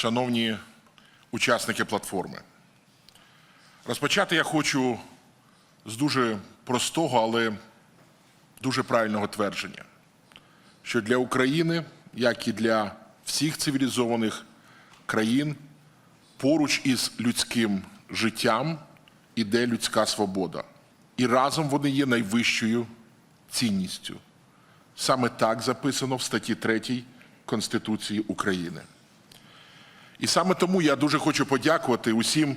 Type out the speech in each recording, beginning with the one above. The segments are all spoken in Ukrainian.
шановні учасники платформи. Розпочати я хочу з дуже простого, але дуже правильного твердження, що для України, як і для всіх цивілізованих країн, поруч із людським життям іде людська свобода. І разом вони є найвищою цінністю. Саме так записано в статті 3 Конституції України. І саме тому я дуже хочу подякувати усім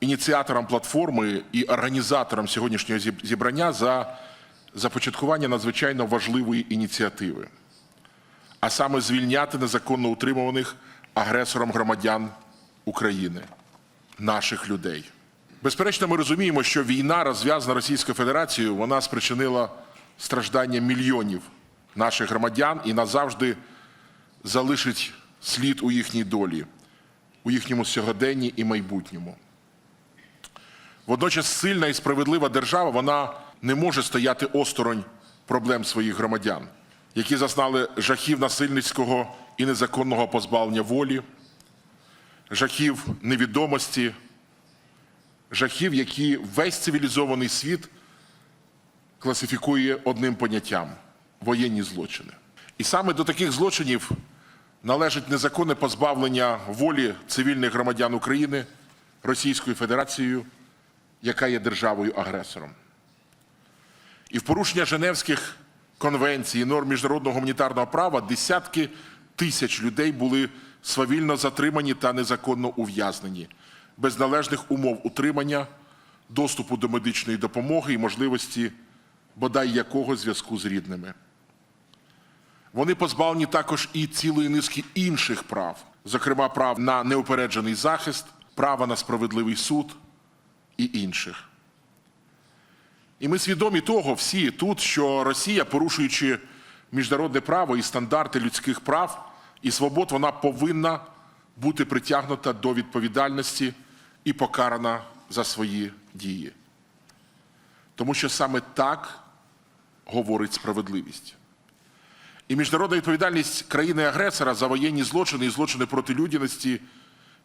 ініціаторам платформи і організаторам сьогоднішнього зібрання за започаткування надзвичайно важливої ініціативи, а саме звільняти незаконно утримуваних агресором громадян України, наших людей. Безперечно, ми розуміємо, що війна, розв'язана Російською Федерацією, вона спричинила страждання мільйонів наших громадян і назавжди залишить слід у їхній долі, у їхньому сьогоденні і майбутньому. Водночас сильна і справедлива держава вона не може стояти осторонь проблем своїх громадян, які зазнали жахів насильницького і незаконного позбавлення волі, жахів невідомості, жахів, які весь цивілізований світ класифікує одним поняттям воєнні злочини. І саме до таких злочинів належить незаконне позбавлення волі цивільних громадян України Російською Федерацією, яка є державою-агресором. І в порушення Женевських конвенцій і норм міжнародного гуманітарного права десятки тисяч людей були свавільно затримані та незаконно ув'язнені, без належних умов утримання, доступу до медичної допомоги і можливості бодай якого зв'язку з рідними. Вони позбавлені також і цілої низки інших прав, зокрема прав на неупереджений захист, права на справедливий суд і інших. І ми свідомі того всі тут, що Росія, порушуючи міжнародне право і стандарти людських прав і свобод, вона повинна бути притягнута до відповідальності і покарана за свої дії. Тому що саме так говорить справедливість. І міжнародна відповідальність країни-агресора за воєнні злочини і злочини проти людяності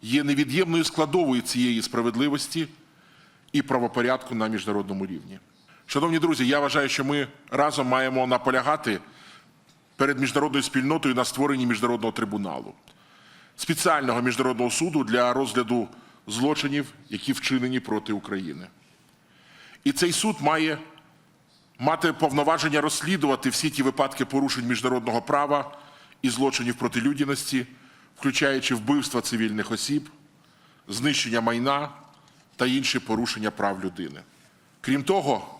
є невід'ємною складовою цієї справедливості і правопорядку на міжнародному рівні. Шановні друзі, я вважаю, що ми разом маємо наполягати перед міжнародною спільнотою на створенні міжнародного трибуналу, спеціального міжнародного суду для розгляду злочинів, які вчинені проти України. І цей суд має мати повноваження розслідувати всі ті випадки порушень міжнародного права і злочинів проти людяності, включаючи вбивства цивільних осіб, знищення майна та інші порушення прав людини. Крім того,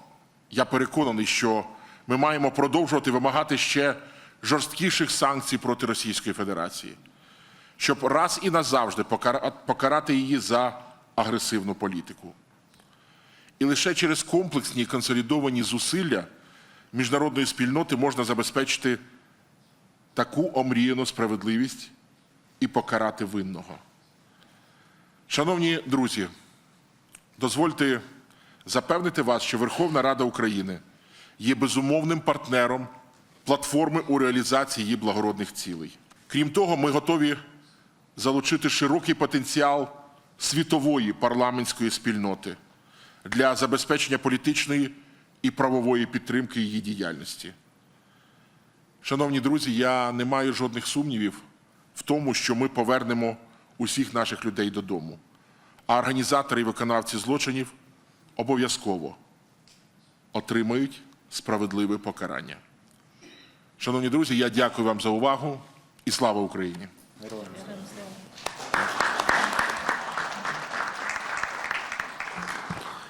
я переконаний, що ми маємо продовжувати вимагати ще жорсткіших санкцій проти Російської Федерації, щоб раз і назавжди покарати її за агресивну політику. І лише через комплексні консолідовані зусилля міжнародної спільноти можна забезпечити таку омріяну справедливість і покарати винного. Шановні друзі, дозвольте запевнити вас, що Верховна Рада України є безумовним партнером платформи у реалізації її благородних цілей. Крім того, ми готові залучити широкий потенціал світової парламентської спільноти для забезпечення політичної і правової підтримки її діяльності. Шановні друзі, я не маю жодних сумнівів в тому, що ми повернемо усіх наших людей додому, а організатори і виконавці злочинів обов'язково отримають справедливе покарання. Шановні друзі, я дякую вам за увагу і слава Україні! Героям.